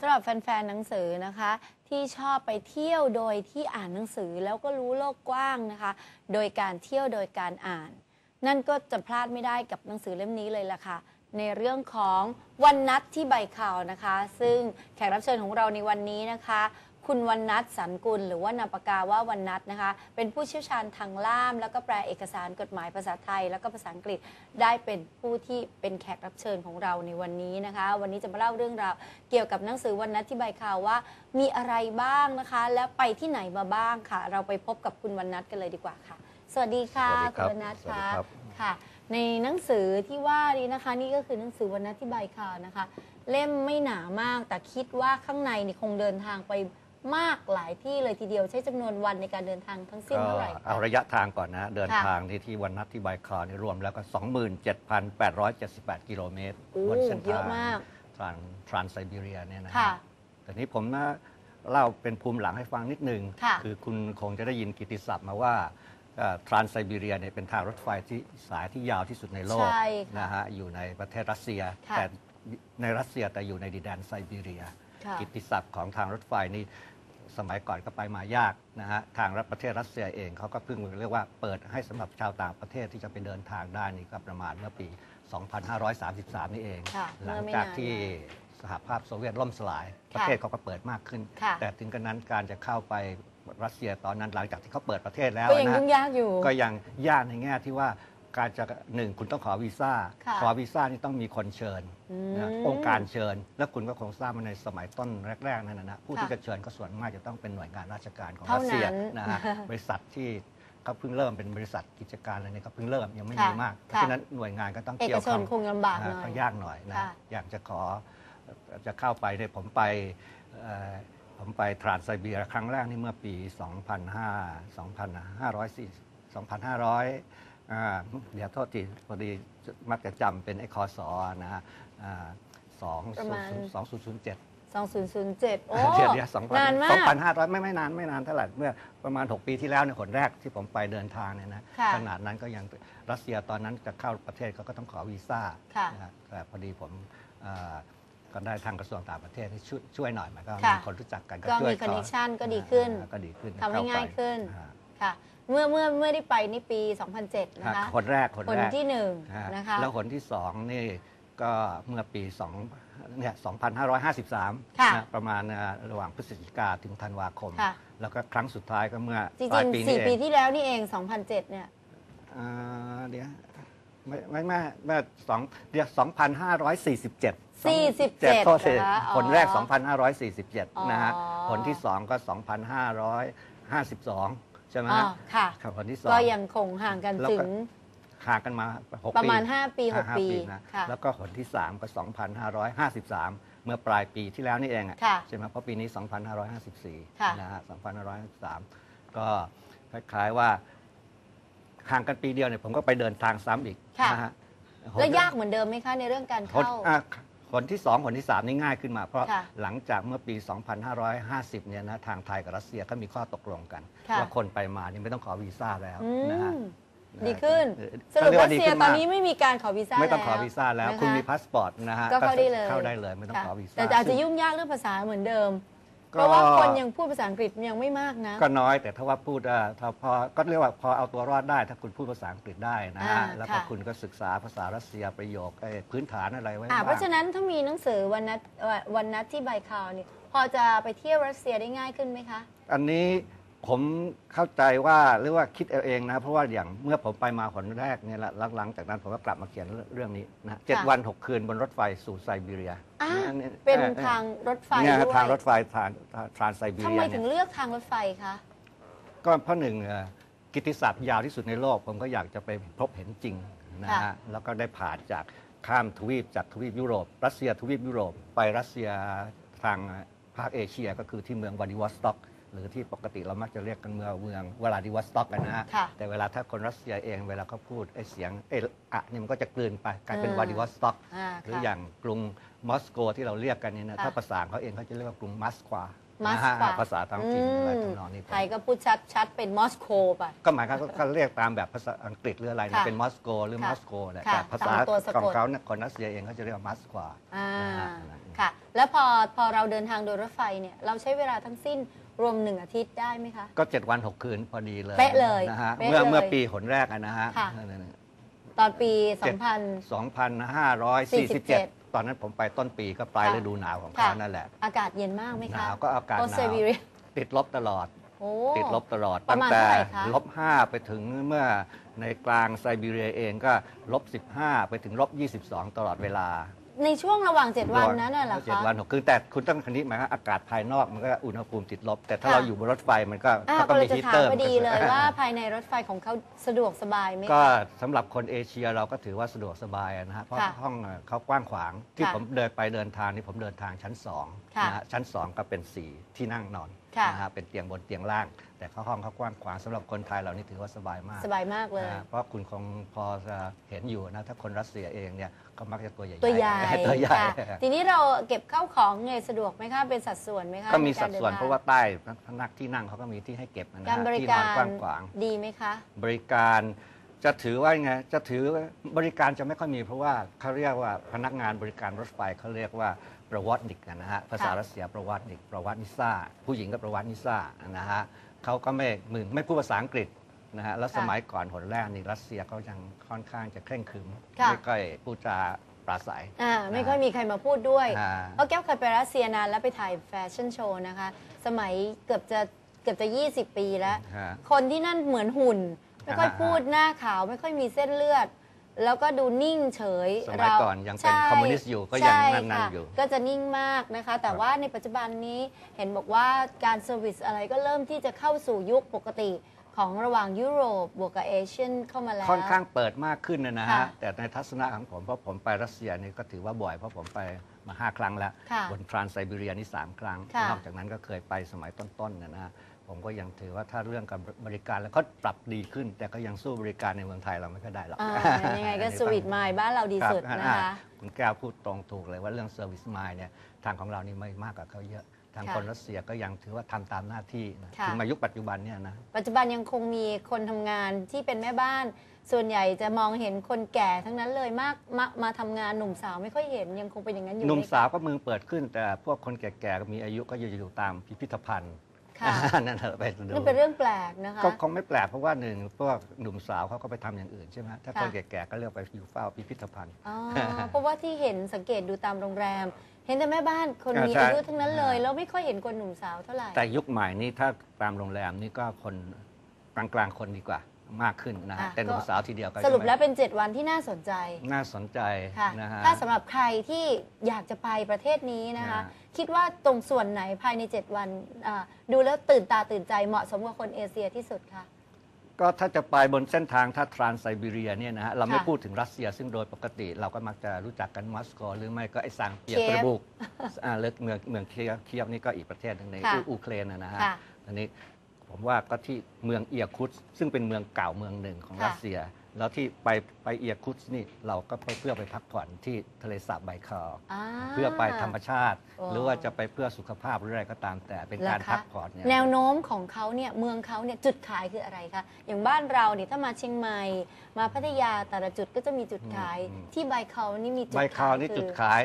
สำหรับแฟน ๆ หนังสือนะคะ ที่ชอบไปเที่ยวโดยที่อ่านหนังสือแล้วก็รู้โลกกว้างนะคะ โดยการเที่ยวโดยการอ่าน นั่นก็จะพลาดไม่ได้กับหนังสือเล่มนี้เลยล่ะค่ะ ในเรื่องของวันนัดที่ใบข่าวนะคะ ซึ่งแขกรับเชิญของเราในวันนี้นะคะ คุณวันนัทสันกุล หรือว่านามปากกาว่าวันนัทนะคะ เป็นผู้เชี่ยวชาญทางล่าม แล้วก็แปลเอกสารกฎหมายภาษาไทย แล้วก็ภาษาอังกฤษได้เป็นผู้ที่เป็นแขกรับเชิญของเราในวันนี้นะคะ วันนี้จะมาเล่าเรื่องราวเกี่ยวกับหนังสือวันนัทที่ใบข่าวว่า มีอะไรบ้างนะคะ และไปที่ไหนมาบ้างค่ะ เราไปพบกับคุณวันนัทกันเลยดีกว่าค่ะ สวัสดีค่ะสวัสดีครับคุณวันนัทสวัสดีค่ะครับค่ะ ในหนังสือที่ว่านี้นะคะ นี่ก็คือหนังสือวันนัทที่ใบข่าวนะคะ เล่มไม่หนามากแต่คิดว่าข้างในนี่คงเดินทางไป มากหลายที่เลยทีเดียวใช้จำนวนวันในการเดินทางทั้งสิ้นก็เท่าไหร่เอาคะระยะทางก่อนนะ เดินค่ะทางที่ที่วันนัดที่ไบคาร์นี่รวมแล้วก็ 27,878 กิโลเมตรโอ้บนเส้นเยทาอะงมาก ทรานทรานไซบีเรียเนี่ยนะค่ะ แต่นี้ผมนะเล่าเป็นภูมิหลังให้ฟังนิดนึงค่ะ อคุณคงจะได้ยินกิตติศัพท์มาว่าทรานไซบีเรียเนี่ยเป็นทางรถไฟที่สายที่ยาวที่สุดในโลกใช่ค่ะนะฮะอยู่ในประเทศรัสเซีย ค่ะ แต่ในรัสเซียแต่อยู่ในดินแดนไซบีเรีย ค่ะ กิตติศัพท์ของทางรถไฟนี่ สมัยก่อนก็ไปมายากนะฮะทางรัฐประเทศรัสเซียเองเขาก็เพิ่งเรียกว่าเปิดให้สำหรับชาวต่างประเทศที่จะไปเดินทางได้นี่ก็ประมาณเมื่อปี 2533 นี่เองค่ะหลัเมื่อไม่จากนานที่สหภาพโซเวียตล่มสลาย ประเทศเขาก็เปิดมากขึ้นค่ะแต่ถึงกระนั้นการจะเข้าไปรัสเซียตอนนั้นหลังจากที่เขาเปิดประเทศแล้วก็ยังนะยุ่งยากอยู่ก็ยังยากในแง่ที่ว่า การจะหนึ่งคุณต้องขอวีซ่า ค่ะขอวีซ่านี่ต้องมีคนเชิญอืมนะองค์การเชิญ แล้วคุณก็คงทราบมาในสมัยต้นแรกๆนั่นนะนะผู้ค่ะที่จะเชิญก็ส่วนมากจะต้องเป็นหน่วยงานราชการของเท่ารัสเซียนั้นนะฮะบริษัทที่เขาเพิ่งเริ่มเป็นบริษัทกิจการอะไรเนี่ยเขาเพิ่งเริ่มยังไม่ค่ะมีมากเพค่ะราะฉะนั้นหน่วยงานก็ต้องเอกเกี่ยวชข้อนงคงลำบากหอ่าน่อยก็ยากหน่อยนะค่ะอยากจะขอจะเข้าไปเนี่ยผมไปเอ่อผมไปทรานไซเบียครั้งแรกนี่เมื่อปี2005 2504 2500 อ่าเดี๋ยวโทษทีพอดีมักจะจำเป็นไอ้คอสอนะฮะอ่าสองประมาณ สองศูนย์ศูนย์เจ็ด 2007 โอ้ เดี๋ยวเดี๋ยวสองพันนานมาสองพักนห้าร้อยไม่ไม่นานไม่นานเท่าไหร่เมื่อประมาณ 6 ปีที่แล้วเนี่ยคนแรกที่ผมไปเดินทางเนี่ยนะค่ะขนาดนั้นก็ยังรัสเซียตอนนั้นจะเข้าประเทศเขาก็ต้องขอวีซ่าค่ะนะฮะแต่พอดีผมเอ่อก็ได้ทางกระทรวงต่างประเทศที่ช่วยช่วยหน่อยมันก็ค่ะมีคนรู้จักกันก็ช่วยมีข connection ก็ดีขึ้นอ่าก็ดีขึ้นทำให้เข้ไปง่ายขึ้น อ่า ค่ะ เมื่อเมื่อเมื่อได้ไปนี่ปี 2007 นะคะคนแรกคนคนแรกที่หนึ่งฮะนะคะแล้วคนที่สองนี่ก็เมื่อปี2เนี่ย2553ค่ะนะประมาณอ่าระหว่างพฤศจิกาถึงธันวาคม ค่ะ แล้วก็ครั้งสุดท้ายก็เมื่อจริปลายงปีๆนี้สี่เอปีงที่แล้วนี่เอง 2007 เนี่ย อ่าเดี๋ยวไม่ไม่ไม่เมื่อสองเดี๋ยว2,547 47โทษทีนะคะอ๋อคนแรก 2,547 นะฮะอ๋อ คนที่สองก็ 2,552 ใช่ไหมอ๋อฮะค่ะ ครับคนที่สองก็ยังคงห่างกันแล้วก็ถึง ห่างกันมา6ประมาณปี5ปีห้า6ปีนะค่ะแล้วก็คนที่3ก็2,553 เมื่อปลายปีที่แล้วนี่เองอะค่ะใช่ไหมเพราะปีนี้ ค่ะ 2,554นะฮะ2,553 ก็คล้ายๆว่า ห่างกันปีเดียวเนี่ยผมก็ไปเดินทางซ้ำอีกค่ะ นะฮะ แล้วยากเหมือนเดิมไหมคะในเรื่องการคนเข้า อะ คนที่ 2 คนที่ 3 นี่ง่ายขึ้นมา เพราะค่ะหลังจากเมื่อปี 2550 เนี่ยนะทางไทยกับรัสเซียก็มีข้อตกลงกัน ค่ะ ว่าคนไปมานี่ไม่ต้องขอวีซ่าแล้วอืนะฮะมดีขึ้น เออสรุปก็รัสดีเซียขึ้ตอนมากนี้ไม่มีการขอวีซ่าไม่ต้องขอแล้ววีซ่าแล้ว นะคะ คุณมีพาสปอร์ตนะฮะก็เข้าได้เลยเข้าได้เลยไม่ต้องค่ะขอวีซ่าแต่อาจจะยุ่งยากเรื่องภาษาเหมือนเดิมก็ เพราะว่าคนยังพูดภาษาอังกฤษยังไม่มากนะ ก็น้อยแต่ถ้าว่าพูดอะถ้าพอก็เรียกว่าพอเอาตัวรอดได้ ถ้าคุณพูดภาษาอังกฤษได้นะฮะอ่าแล้วก็ค่ะคุณก็ศึกษาภาษารัสเซียประโยคไอ้พื้นฐานอะไรไว้อ่าบ้างเพราะฉะนั้นถ้ามีหนังสือวันนัดเอ่อวันนัดที่ใบคาวนี่พอจะไปเที่ยวรัสเซียได้ง่ายขึ้นไหมคะ อันนี้ ผมเข้าใจว่าหรือว่าคิดเอาเองนะเพราะว่าอย่างเมื่อผมไปมาคนแรกเนี่ยแหละหลังจากนั้นผมก็กลับมาเขียนเรื่องนี้นะเจ็ดค่ะวันหกคืนบนรถไฟสู่ไซบีเรียอ่าอันนี้เป็นออทางรถไฟเนี่ยด้วยทางรถไฟทางทรานไซบีทำเรีไมยถึเนี่ยงเลือกทางรถไฟคะ ก็เพราะหนึ่งเอ่อกิตติศัพท์ยาวที่สุดในโลก ผมก็อยากจะไปพบเห็นจริงนะค่ะ ฮะแล้วก็ได้ผ่านจากข้ามทวีปจากทวีปยุโรป รัสเซียทวีปยุโรป ไปรัสเซียทางภาคเอเชียก็คือที่เมืองวลาดิวอสต็อก หรือที่ปกติเรามักจะเรียกกันเมืองเมืองวลาดิวอสต็อกกันนะฮะค่ะแต่เวลาถ้าคนรัสเซียเองเวลาเขาพูดไอ้เสียงไอ้อะนี่มันก็จะกลืนไปกลายเป็นอ่าวลาดิวอสต็อกอ่าหรือค่ะอย่างกรุงมอสโกที่เราเรียกกันเนี่ยนะค่ะถ้าภาษาเขาเองเขาจะเรียกว่ากรุงมัสความัสนะฮะกว่าภาษาท้องถิ่นอะไรอืมทำนองนี้ไป ไทยก็พูดชัดชัดๆ เป็นมอสโกไป ก็หมายความว่าก็เรียกตามแบบภาษาอังกฤษหรืออะไรเนี่ยค่ะเป็นมอสโกหรือค่ะมอสโกแหละค่ะแต่ภาษาตามตัวสะกด ของเขาเนี่ยคนรัสเซียเองเขาจะเรียกว่ามัสกว่าอ่านะฮะ ค่ะ แล้วพอพอเราเดินทางโดยรถไฟเนี่ย เราใช้เวลาทั้งสิ้น รวมหนึ่งอาทิตย์ได้ไหมคะ ก็เจ็ดวันหกคืนพอดีเลยเป๊ะเลยนะฮะเป๊ะเมื่อเลยเมื่อปีหนแรกอะนะฮะค่ะนั่นๆตอนปีเจ็ด47 2,547 ตอนนั้นผมไปต้นปีก็ปลายค่ะฤดูหนาวของค่ะเขานั่นแหละ 2000 อากาศเย็นมากไหมหคะนาวก็อากาศโอหเซนาวบีเรียติดลบตลอด โอ้ ติดลบตลอดประตั้งมาณแต่เท่าไหร่คะ ลบ5ไปถึงเมื่อในกลางไซบีเรียเองก็ลบ15 ไปถึงลบ22 ตลอดเวลา ในช่วงระหว่าง 7 วันนั้นน่ะเหรอเจ็ดคะวันหกคือแต่คุณต้องคันนี้หมายว่าอากาศภายนอกมันก็อุณหภูมิติดลบ แต่ถ้าค่ะ เราอยู่บนรถไฟมันก็อ่าเขาก็ก็เลมียจะฮีตถามเตอร์พอดีเลยมันก็ว่าภายในรถไฟของเขาสะดวกสบายไหมก็คะสำหรับคนเอเชียเราก็ถือว่าสะดวกสบายนะฮะเพราะค่ะห้องเขากว้างขวางที่ค่ะ ผมเดินไปเดินทางนี่ผมเดินทางชั้น2ค่ะนะฮะชั้น 2 ก็เป็น 4 ที่นั่งนอนค่ะ นะฮะเป็นเตียงบนเตียงล่าง แต่เขาห้องเขากว้างขวางสำหรับคนไทยเรานี่ถือว่าสบายมากสบายมากเลย นะฮะเพราะคุณคงพอจะเห็นอยู่นะถ้าคนรัสเซียเองเนี่ยก็มักจะตัวใหญ่ๆตัวใหญ่ตัวใหญ่ ค่ะทีนี้เราเก็บข้าวของไงสะดวกไหมคะเป็นสัดส่วนไหมคะก็มีในสัดเนส่วนทงเพราะว่าใต้พนักที่นั่งเขาก็มีที่ให้เก็บนะการฮะบริที่นกาอนรกว้างขวาง ดีไหมคะ บริการ จะถือว่าไงจะถือว่าบริการจะไม่ค่อยมีเพราะว่าเขาเรียกว่าพนักงานบริการรถไฟเขาเรียกว่าประวัตินิกนะฮะภาษาค่ะรัสเซียประวัตินิกประวัตินิซ่าผู้หญิงก็ประวัตินิซ่านะฮะเขาก็ไม่มือไม่พูดภาษาอังกฤษนะฮะแล้วสมัยก่อนหนแรกนี่รัสเซียเขายังค่อนข้างจะเคร่งขรึมค่ะไม่ค่อยพูดจาปราศัยอ่าไม่ค่อยมีใครมาพูดด้วยอ่าเพราะแก้วเคยไปรัสเซียนานแล้วไปถ่ายแฟชั่นโชว์นะคะ สมัยเกือบจะเกือบจะ 20 ปีแล้วฮะคนที่นั่นเหมือนหุ่น ไม่ค่อยอ่าพูดหน้าขาวไม่ค่อยมีเส้นเลือด แล้วก็ดูนิ่งเฉยสมัยเราก่อนยังเป็นใช่คอมมิวนิสต์อยู่ก็ยังใช่นั่นๆค่ะอยู่ ก็จะนิ่งมากนะคะ แต่ว่าในปัจจุบันนี้เห็นบอกว่าการเซอร์วิสอะไรก็เริ่มที่จะเข้าสู่ยุคปกติของระหว่างยุโรปบวกกับเอเชียนเข้ามาแล้ว ค่อนข้างเปิดมากขึ้นนะนะค่ะฮะ แต่ในทัศนะของผมเพราะผมไปรัสเซียนี่ก็ถือว่าบ่อยเพราะผมไปมาห้าครั้งแล้วค่ะบนทรานไซบีเรียนี่สามครั้งค่ะนอกจากนั้นก็เคยไปสมัยต้นๆนะนะฮะ ผมก็ยังถือว่าถ้าเรื่องการบริการแล้วก็ปรับดีขึ้น แต่ก็ยังสู้บริการในเมืองไทยเราไม่ค่อยได้หรอกอ่ายังไงก็สวิตไมล์บ้านเราดีครับสุดนะคะอ่าคุณแก้วพูดตรงถูกเลยว่าเรื่องเซอร์วิสมายเนี่ยทางของเรานี่ไม่มากกว่าเขาเยอะทางค่ะคนรัสเซียก็ยังถือว่าทำตามหน้าที่นะค่ะถึงมายุคปัจจุบันเนี่ยนะปัจจุบันยังคงมีคนทำงานที่เป็นแม่บ้าน ส่วนใหญ่จะมองเห็นคนแก่ทั้งนั้นเลยมากมามาทำงานหนุ่มสาวไม่ค่อยเห็นยังคงเป็นอย่างนั้นอยู่หนุ่มไคะสาวก็เมืองเปิดขึ้น แต่พวกคนแก่ๆก็มีอายุก็จะอยู่ตามพิพิธภัณฑ์ค่ะ นั่นแหละไปดูนั่นเป็นเรื่องแปลกนะคะก็คงไม่แปลกเพราะว่าหนึ่งพวกหนุ่มสาวเขาก็ไปทำอย่างอื่นใช่ไหมถ้าค่ะคนแก่ๆก็เลือกไปอยู่เฝ้าพิพิธภัณฑ์อ๋อเพราะว่าที่เห็นสังเกตดูตามโรงแรม เห็นแต่แม่บ้านคนอ่ามีใช่อายุทั้งนั้นเลยแล้วไม่ค่อยเห็นคนหนุ่มสาวเท่าไหร่แต่ยุคใหม่นี้ถ้าตามโรงแรมนี่ก็คนกลางๆคนดีกว่า มากขึ้นนะฮะอะแต่หนุ่มก็สาวทีเดียวก็สรุปจะไม่แล้วเป็น 7 วันที่น่าสนใจน่าสนใจค่ะนะฮะ ถ้าสำหรับใครที่อยากจะไปประเทศนี้นะคะ อ่า คิดว่าตรงส่วนไหนภายใน 7 วันอ่าดูแล้วตื่นตาตื่นใจเหมาะสมกับคนเอเชียที่สุดคะ ก็ถ้าจะไปบนเส้นทางถ้าทรานไซบีเรียเนี่ยนะฮะเราไม่ค่ะพูดถึงรัสเซียซึ่งโดยปกติ เราก็มักจะรู้จักกันมอสโกหรือไม่ก็ไอ้ซังเปียเคียฟเตอร์บุกอ่าเลือกเมืองเมืองเคียฟเคียฟนี่ก็อีกประเทศหนึ่งในค่ะอูเครนนะนะฮะค่ะ อันนี้ ผมว่าก็ที่เมืองเอียคุตซึ่งเป็นเมืองเก่าเมืองหนึ่งของค่ะรัสเซีย แล้วที่ไปไปเอียคุตนี่เราก็ไปเพื่อไปพักผ่อนที่ทะเลสาบไบคาลาเพื่อไปธรรมชาติ โอ้ หรือว่าจะไปเพื่อสุขภาพหรืออะไรก็ตามแต่เป็นการเหรอคะพักผ่อนเนี่ย แนวโน้มของเขาเนี่ยเมืองเขาเนี่ยจุดขายคืออะไรคะอย่างบ้านเราเนี่ยถ้ามาเชียงใหม่มาพัทยาแต่ละจุดก็จะมีจุดขายอืม ที่ไบเขานี่มีจุดใบขายคาวนี่คือจุดขาย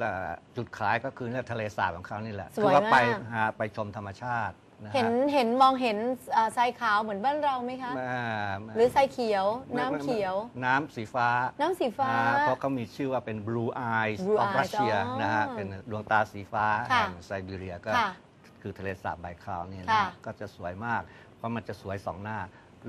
เอ่อจุดขายก็คือเนี่ยทะเลสาบของเขานี่แหละสวยคืว่าไปมาก หาไปชมธรรมชาติ นะฮะเห็นเห็นมองเห็นอ่าทรายขาวเหมือนบ้านเราไหมคะ อ่าหรือทรายเขียวไม่น้ำไม่เขียว น้ำสีฟ้าน้ำสีฟ้า อ่เพราะเขามีชื่อว่าเป็น blue eyes Blue of eyes Russia อ๋อนะฮะเป็นดวงตาสีฟ้าค่ะ แห่งไซบีเรียก็ ค่ะ คือทะเลสาบไบคาวเนี่ยนะค่ะฮะก็จะสวยมาก เพราะมันจะสวยสองหน้า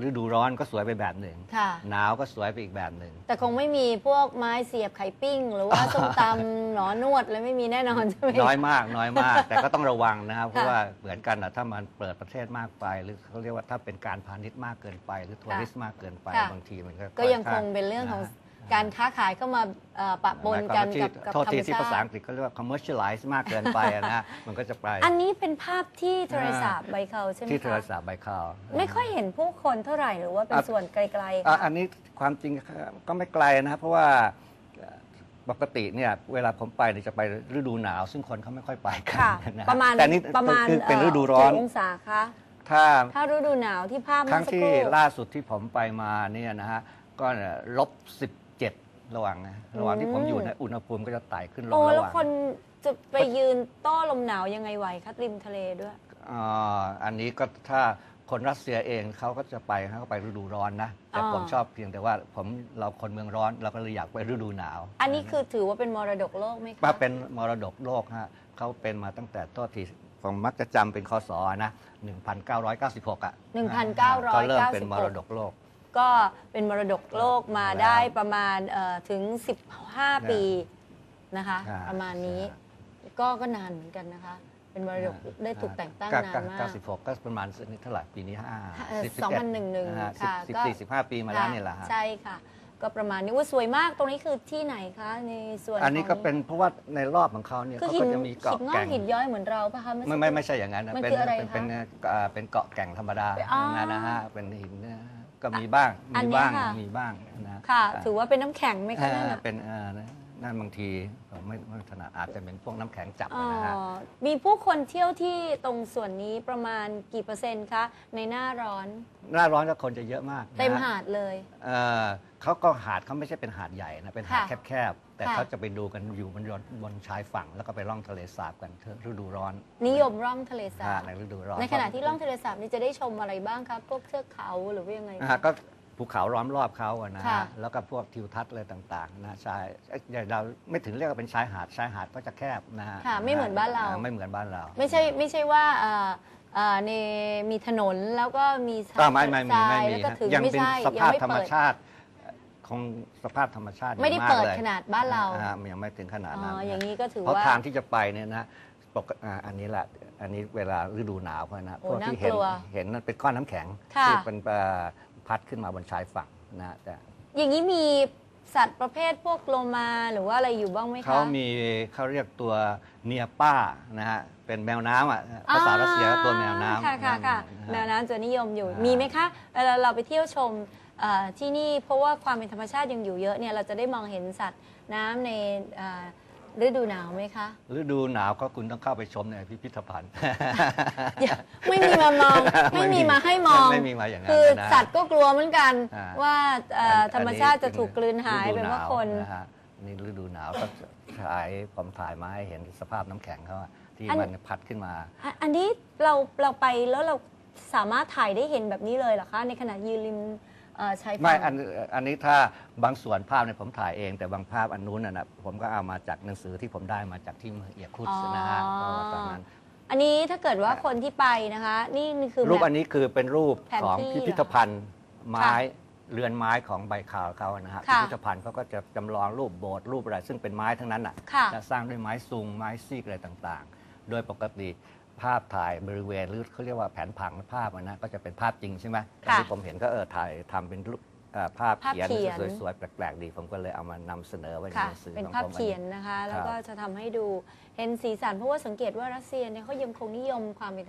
ฤดูร้อนก็สวยไปแบบหนึ่ง ค่ะ หนาวก็สวยไปอีกแบบหนึ่ง แต่คงไม่มีพวกไม้เสียบไข่ปิ้ง หรือว่าส้มตำ หนอนวดเลยไม่มีแน่นอนใช่ไหม น้อยมากน้อยมาก แต่ก็ต้องระวังนะครับ เพราะค่ะว่าเหมือนกันนะถ้ามันเปิดประเทศมากไป หรือเขาเรียกว่าถ้าเป็นการพาณิชย์มากเกินไป หรือทัวริสต์มากเกินไปค่ะ บางทีมันก็ก็ยังคงเป็นเรื่องของนะฮะ การค้าขายเข้ามาเอ่อปะปนกันกับกับโทษธรรทีมที่ชาภาษาติอังกฤษเขาเรียกว่า commercialize มากเกินไปอะนะ มันก็จะไปอันนี้เป็นภาพที่ทะเลสาบไบเขาใช่ไหมที่ทะเลคะสาบไบคาว ไม่ค่อยเห็นผู้คนเท่าไหร่หรือว่าเป็นอะ ส่วนไกลๆอะค่ะ อันนี้ความจริงก็ไม่ไกลนะครับเพราะว่าปกติเนี่ยเวลาผมไปเนี่ยจะไปฤดูหนาว ซึ่งคนเขาไม่ค่อยไปกัค่ะนฮประมาณแต่นี่ประมาณคือเป็นอ่อฤดูร้อน กี่องศาคะถ้าถ้าฤดูหนาวที่ภาพคเมื่รั้องสักที่ครู่ ล่าสุดที่ผมไปมาเนี่ยนะฮะก็ลบ17 ระหว่างนะระหว่างที่ผมอยู่ในยอุณหภูมิก็จะไต่ขึ้นลงโอ้ระแล้หวว่างคนจะไปยืนต้อลมหนาวยังไงไหวคะริมทะเลด้วย อ่าอันนี้ก็ถ้าคนรัสเซียเองเขาก็จะไปเขาก็ไปฤดูร้อนนะ แต่อ๋อ ผมชอบเพียงแต่ว่าผมเราคนเมืองร้อนเราก็เลยอยากไปฤดูหนาว อันนี้คือถือว่าเป็นมรดกโลกไหมคะ ว่าเป็นมรดกโลกฮะเขาเป็นมาตั้งแต่ต้นทีผมมักจะจำเป็นคศนะ 1996 อะ1996 ก็เริ่มเป็นมรดกโลก ก็เป็นมรดกโลกมาแล้วได้ประมาณเอ่อถึง 15 ปีนะคะใช่ประมาณนี้ก็ก็นานเหมือนกันนะคะ เป็นมรดกได้ถูกแต่งตั้งนานมาก96ก็ประมาณสักนิดเท่าไหร่ปีนี้ห้าเอ่อสิบสิบเอ็ด2011นะฮะค่ะสิบก็สี่สิบห้าปีมาแล้วเนี่ยแหละฮะใช่ค่ะก็ประมาณนี้ว่าสวยมากตรงนี้คือที่ไหนคะในส่วนอันนี้ขงก็เป็นเพราะว่าในรอบของเขาเนี่ยคือเขาหิก็นจะมีหิเกาะนงอแก่กงหินย้อยเหมือนเราปะคะไม่ไม่ไม่ใช่อย่างนั้นมันเป็นคืออะไรเป็นคะเป็นเอ่อเป็นเกาะแก่งธรรมดาอ๋อนะนะฮะเป็นหินเนี่ย ก็มีบ้าง อันมีเนี้ยบ้างค่ะ มีบ้างนะค่ะอ่าถือว่าเป็นน้ำแข็งไหมคะนั่นอ่าน่ะ เป็นเอ่อ นั่นบางทีผมไม่ไม่ถนัดอาจจะเป็นพวกน้ำแข็งจับอ๋อนะฮะมีผู้คนเที่ยวที่ตรงส่วนนี้ประมาณกี่เปอร์เซ็นต์คะ ในหน้าร้อน หน้าร้อนก็คนจะเยอะมากนะฮะ เต็มหาดเลย เอ่อเขาก็หาดเขาไม่ใช่เป็นหาดใหญ่นะเป็นหาดค่ะแคบๆแต่ค่ะ เขาจะไปดูกันอยู่บนยนบนชายฝั่ง แล้วก็ไปล่องทะเลสาบกันเถอะฤดูร้อนนิยมร่องทะเลสาอ่าบในฤดูร้อนในขณะที่ร่องทะเลสาบนี่จะได้ชมอะไรบ้างครับพวกเทือกเขาหรือว่ายังไงอ่าคะก็ ภูเขาล้อมรอบเขาอะนะค่ะฮะแล้วก็พวกทิวทัศน์อะไรต่างๆนะชายเอ้ยอย่างเราไม่ถึงเรียกว่าเป็นชายหาดชายหาดก็จะแคบนะฮะค่ะไม่เหมือนบ้านเราอ่ไม่เหมือนบ้านเรา ไม่ใช่ไม่ใช่ว่าเอ่อเอ่อในมีถนนแล้วก็มีก็ไม่ไม่มีทราไม่ยมีแล้วก็ฮะถึงยังไม่เป็นใช่สยัภาพไม่ธรรมเปิด ชาติคงสภาพธรรมชาติไม่ได้มากเปิดลยขนาดบ้านเรา อ่ยังไม่ถึงขนาดอ๋อนั้นอย่างนี้ก็ถือเพราะว่า ทางที่จะไปเนี่ยนะปกอ่าอันนี้แหละอันนี้เวลาฤดูหนาวเขานะโอ้พวกที่เห็นน่ากลัวเห็นนั่นเป็นก้อนน้ำแข็งค่ะ ที่เป็นเอ่อ พัดขึ้นมาบนชายฝั่งนะแต่อย่างนี้มีสัตว์ประเภทพวกโลมาหรือว่าอะไรอยู่บ้างไหมคะ เขามีเขาเรียกตัวเนียป้านะฮะเป็นแมวน้ำอะภาษารัสเซียก็ตัวแมวน้ำค่ะค่ะค่ะนะฮะแมวน้ำจะนิยมอยู่อ่ามีมีไหมคะเวลาเราไปเที่ยวชมเอ่อที่นี่เพราะว่าความเป็นธรรมชาติยังอยู่เยอะเนี่ยเราจะได้มองเห็นสัตว์น้ำในเอ่อ ฤดูหนาวไหมคะ ฤดูหนาวก็คุณต้องเข้าไปชมในพิพิธภัณฑ์ อย่าไม่มีมามอง ไม่มีมาให้มอง ไม่มีมาอย่างนั้นคือนะ สัตว์ก็กลัวเหมือนกัน อ่า ว่าเอ่อออันธรรมชาติจะถูกกลืนหายฤดูเป็นว่าหวคนนะฮะนี่ฤดูหนาวก็ถ่ายผมถ่ายมาให้เห็นสภาพน้ำแข็งเขาอะที่อัน มันพัดขึ้นมา อะอันนี้เราเราไปแล้วเราสามารถถ่ายได้เห็นแบบนี้เลยเหรอคะ ในขณะยืนริม เอ่อชายฝั่งไม่อันอันนี้ถ้าบางส่วนภาพเนี่ยผมถ่ายเอง แต่บางภาพอันนู้นน่ะนะผมก็เอามาจากหนังสือที่ผมได้มาจากที่เมืองเอียคุตส์นะฮะอ๋อก็ตอนนั้น อันนี้ถ้าเกิดว่าคนที่ไปนะคะ นี่นี่คือรูปแบบอันนี้คือเป็นรูปแผนของที่พิพิธภัณฑ์ไม้ค่ะเรือนไม้ของใบคาวเขานะฮะค่ะ พิพิธภัณฑ์เขาก็จะจำลองรูปโบสถ์รูปอะไรซึ่งเป็นไม้ทั้งนั้นอะค่ะ จะสร้างด้วยไม้ซุงไม้ซีกอะไรต่างๆ โดยปกติ ภาพถ่ายบริเวณหรือเขาเรียกว่าแผนผังภาพอะนะก็จะเป็นภาพจริงใช่ไหมแต่ค่ะที่ผมเห็นก็เออถ่ายทำเป็นรูปเอ่อภาพภาพเขียนเขียน สวยๆแปลกๆดี ผมก็เลยเอามานำเสนอไว้ในค่ะ หนังสือเป็นของภาพผมอันเขียนนี้นะคะครับแล้วก็จะทำให้ดูเห็นสีสันเพราะว่าสังเกตว่ารัสเซียเนี่ยเขายังคงนิยมความเป็น